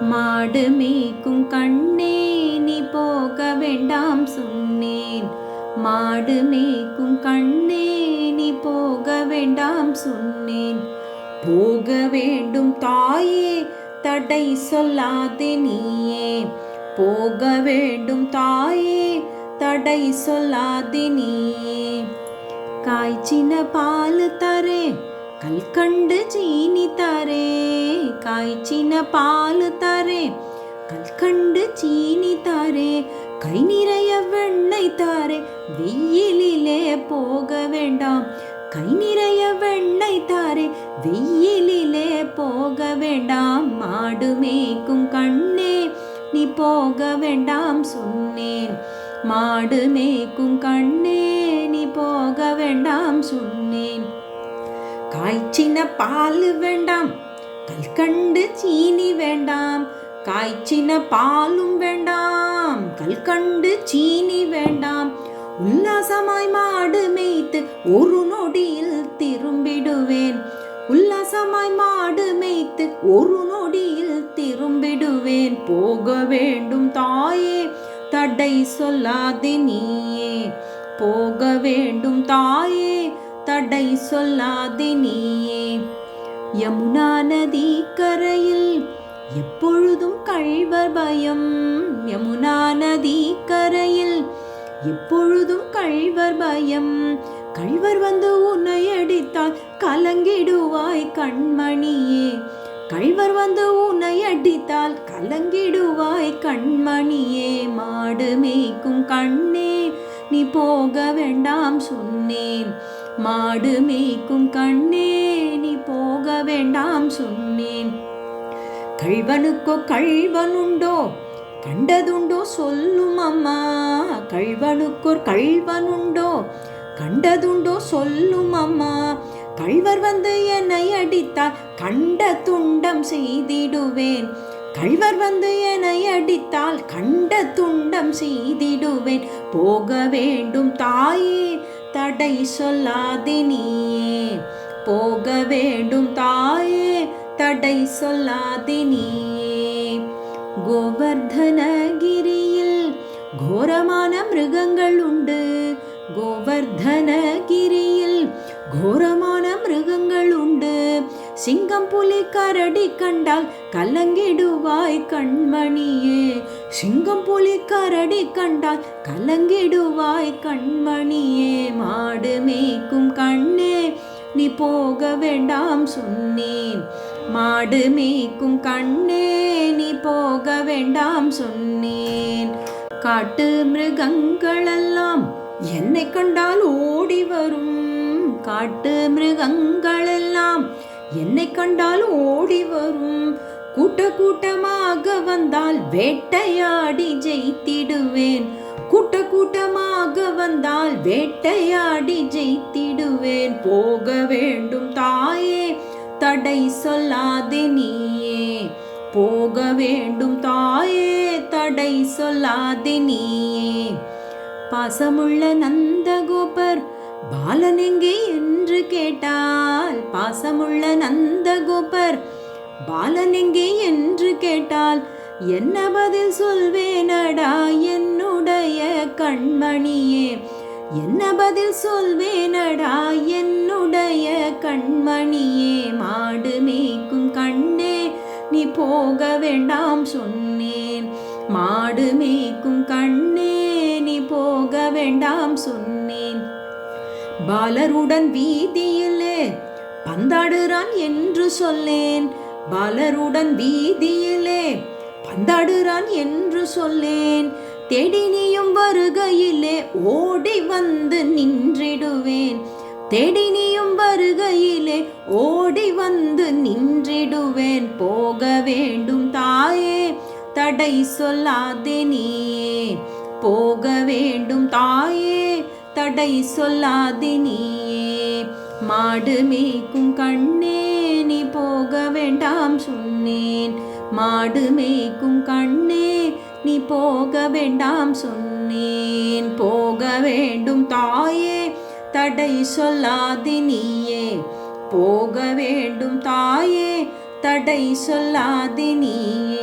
மாடு மேய்க்கும் கண்ணே நீ போக வேண்டாம் சொன்னேன். மாடு மேய்க்கும் கண்ணே நீ போக வேண்டாம் சொன்னேன். போக வேண்டும் தாயே தடை சொல்லாதே நீயே. போக வேண்டும் தாயே தடை சொல்லாதே நீயே. காய்ச்சின பால் தரே கல்கண்டு சீனி தரே காய்ச்சின பால் தரே. கல்கண்டு சீனி தாரே. கை நிறைய வெண்ணெய் தாரே. வெயிலிலே போக வேண்டாம். கை நிறைய வெண்ணெய் தாரே. வெயிலிலே போக வேண்டாம். மாடு மேய்க்கும் கண்ணே நீ போக வேண்டாம் சொன்னேன் மாடு மேய்க்கும் கண்ணே நீ போக வேண்டாம் சொன்னேன் காய்ச்சின பால் வேண்டாம். கல்கண்டு சீனி வேண்டாம் காய்ச்சின பாலும் வேண்டாம் கல்கண்டு சீனி வேண்டாம். உல்லாசமாய் மாடு மேய்த்து ஒரு நொடியில் திரும்பிடுவேன். உல்லாசமாய் மாடு மேய்த்து ஒரு நொடியில் திரும்பிடுவேன். போக வேண்டும் தாயே தடை சொல்லாதே நீயே. போக வேண்டும் தாயே தடை சொல்லாதே நீயே. யமுனா நதி கரையில் எப்பொழுதும் கழ்வர் பயம். யமுனா நதி கரையில் எப்பொழுதும் கழ்வர் பயம். கழ்வர் வந்து உன்னை அடித்தால் கலங்கிடுவாய் கண்மணியே. கழ்வர் வந்து உன்னை அடித்தால் கலங்கிடுவாய் கண்மணியே. மாடு மேய்க்கும் கண்ணே நீ போக வேண்டாம் சொன்னேன். மாடு மேய்க்கும் கண்ணே நீ போக வேண்டாம் சொன்னேன். கழ்வனுக்கோ கழ்வனுண்டோ கண்டதுண்டோ சொல்லும் அம்மா. கழ்வனுக்கோர் கழ்வனுண்டோ கண்டதுண்டோ சொல்லும் அம்மா. கழ்வர் வந்து என்னை அடித்தால் கண்ட துண்டம் செய்திடுவேன். கழ்வர் வந்து என்னை அடித்தால் கண்ட துண்டம் செய்திடுவேன். போக வேண்டும் தாயே தடை சொல்லாதினியே போக வேண்டும் தாயே தடை சொல்லாதினியே கோவர்தனகிரியில் கோரமான மிருகங்கள் உண்டு. கோவர்தனகிரியில் கோரமான மிருகங்கள் உண்டு. சிங்கம் புலி கரடி கண்டால் கலங்கிடுவாய் கண்மணியே. சிங்கம் புலி கரடி கண்டால் கலங்கிடுவாய் கண்மணியே மாடு மேய்க்கும் கண்ணே நீ போக வேண்டாம் சொன்னேன். மாடு மேய்க்கும் கண்ணே நீ போக வேண்டாம் சொன்னேன். காட்டு மிருகங்களெல்லாம் என்னை கண்டால் ஓடி வரும். காட்டு மிருகங்களெல்லாம் என்னை கண்டால் ஓடி வரும். கூட்ட கூட்டமாக வந்தால் வேட்டையாடி ஜெயித்திடுவேன். கூட்ட கூட்டமாக வந்தால் வேட்டையாடி ஜெயித்திடுவேன். போக வேண்டும் தாயே தடை சொல்லாதே நீயே. போக வேண்டும் தாயே தடை சொல்லாதே நீயே. பாசமுள்ள நந்தகோபர் பாலன் எங்கே என்று கேட்டால் பாசமுள்ள நந்தகோபர் பாலன் எங்கே என்று கேட்டால் என்ன பதில் சொல்வேனடா என்னுடைய கண்மணியே? என்ன பதில் சொல்வேனடா என்னுடைய கண்மணியே? மாடு மேய்க்கும் கண்ணே நீ போக வேண்டாம் சொன்னேன். மாடு மேய்க்கும் கண்ணே நீ போக வேண்டாம் சொன்னேன். பாலருடன் வீதியிலே பந்தாடுறான் என்று சொல்லேன். பாலருடன் வீதியிலே பந்தாடுறான் என்று சொல்லேன். தேடி நீயும் வருகையிலே ஓடி வந்து நின்றிடுவேன். தேடி நீயும் வருகையிலே ஓடி வந்து நின்றிடுவேன். போக வேண்டும் தாயே தடை சொல்லாதே நீயே. போக வேண்டும் தாயே தடை சொல்லாதே நீயே. மாடு மேய்க்கும் கண்ணே போக வேண்டாம் சொன்னேன். மாடு மேய்க்கும் கண்ணே நீ போக வேண்டாம் சொன்னேன். போக வேண்டும் தாயே தடை சொல்லாது நீயே. போக வேண்டும் தாயே தடை சொல்லாது நீயே.